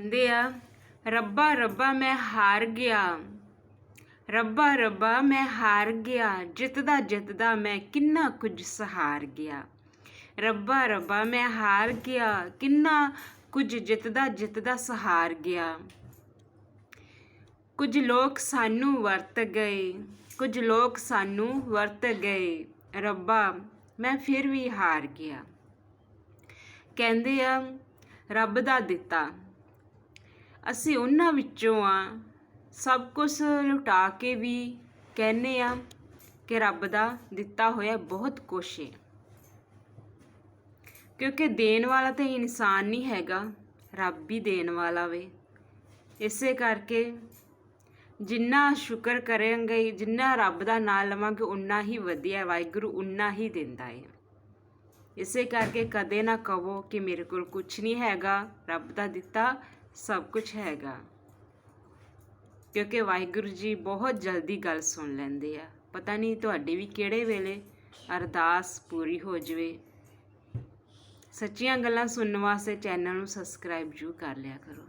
ਕਹਿੰਦੇ ਆ, ਰੱਬਾ ਰੱਬਾ, ਮੈਂ ਹਾਰ ਗਿਆ। ਰੱਬਾ ਰੱਬਾ, ਮੈਂ ਹਾਰ ਗਿਆ। ਜਿੱਤਦਾ ਜਿੱਤਦਾ, ਮੈਂ ਕਿੰਨਾ ਕੁਝ ਸਹਾਰ ਗਿਆ। ਰੱਬਾ ਰੱਬਾ, ਮੈਂ ਹਾਰ ਗਿਆ। ਕਿੰਨਾ ਕੁਝ ਜਿੱਤਦਾ ਜਿੱਤਦਾ, ਸਹਾਰ ਗਿਆ। ਕੁਝ ਲੋਕ ਸਾਨੂੰ ਵਰਤ ਗਏ। ਕੁਝ ਲੋਕ ਸਾਨੂੰ ਵਰਤ ਗਏ। ਰੱਬਾ, ਮੈਂ ਫਿਰ ਵੀ ਹਾਰ ਗਿਆ। ਕਹਿੰਦੇ ਆ, ਰੱਬ ਦਾ ਦਿੱਤਾ। ਅਸੀਂ ਉਹਨਾਂ ਵਿੱਚੋਂ ਆ। ਸਭ ਕੁਝ ਲੁਟਾ ਕੇ ਵੀ ਕਹਿੰਨੇ ਆ ਕਿ ਰੱਬ ਦਾ ਦਿੱਤਾ ਹੋਇਆ ਬਹੁਤ ਕੁਛ ਹੈ ਕਿਉਂਕਿ ਦੇਣ ਵਾਲਾ ਤੇ ਇਨਸਾਨ ਨਹੀਂ ਹੈਗਾ, ਰੱਬ ਹੀ ਦੇਣ ਵਾਲਾ ਵੇ। ਇਸੇ ਕਰਕੇ ਜਿੰਨਾ ਸ਼ੁਕਰ ਕਰਾਂਗੇ, ਜਿੰਨਾ ਰੱਬ ਦਾ ਨਾਮ ਲਵਾਂਗੇ ਉਨਾ ਹੀ ਵਧੀਆ ਵਾਹਿਗੁਰੂ ਉਨਾ ਹੀ ਦਿੰਦਾ ਹੈ ਇਸੇ ਕਰਕੇ ਕਦੇ ਨਾ ਕਹੋ ਕਿ ਮੇਰੇ ਕੋਲ ਕੁਝ ਨਹੀਂ ਹੈਗਾ, ਰੱਬ ਦਾ ਦਿੱਤਾ ਸਭ ਕੁਝ ਹੈਗਾ। ਕਿਉਂਕਿ ਵਾਹਿਗੁਰੂ ਜੀ ਬਹੁਤ ਜਲਦੀ ਗੱਲ ਸੁਣ ਲੈਂਦੇ ਆ। ਪਤਾ ਨਹੀਂ ਤੁਹਾਡੀ ਵੀ ਕਿਹੜੇ ਵੇਲੇ ਅਰਦਾਸ ਪੂਰੀ ਹੋ ਜਵੇ। ਸੱਚੀਆਂ ਗੱਲਾਂ ਸੁਣਨ ਵਾਸਤੇ ਚੈਨਲ ਨੂੰ ਸਬਸਕ੍ਰਾਈਬ ਜੂ ਕਰ ਲਿਆ ਕਰੋ।